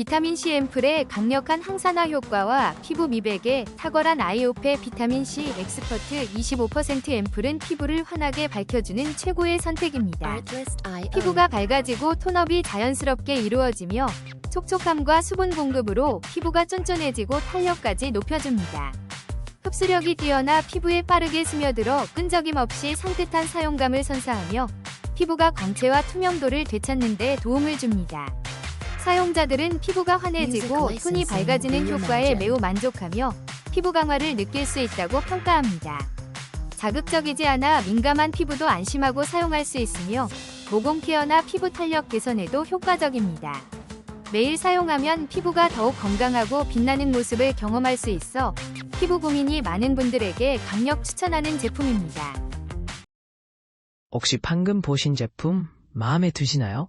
비타민C 앰플의 강력한 항산화 효과와 피부 미백에 탁월한 아이오페 비타민C 엑스퍼트 25% 앰플은 피부를 환하게 밝혀주는 최고의 선택입니다. 피부가 밝아지고 톤업이 자연스럽게 이루어지며 촉촉함과 수분 공급으로 피부가 쫀쫀해지고 탄력까지 높여줍니다. 흡수력이 뛰어나 피부에 빠르게 스며들어 끈적임 없이 산뜻한 사용감을 선사하며 피부가 광채와 투명도를 되찾는 데 도움을 줍니다. 사용자들은 피부가 환해지고 톤이 밝아지는 효과에 매우 만족하며 피부 강화를 느낄 수 있다고 평가합니다. 자극적이지 않아 민감한 피부도 안심하고 사용할 수 있으며 모공 케어나 피부 탄력 개선에도 효과적입니다. 매일 사용하면 피부가 더욱 건강하고 빛나는 모습을 경험할 수 있어 피부 고민이 많은 분들에게 강력 추천하는 제품입니다. 혹시 방금 보신 제품 마음에 드시나요?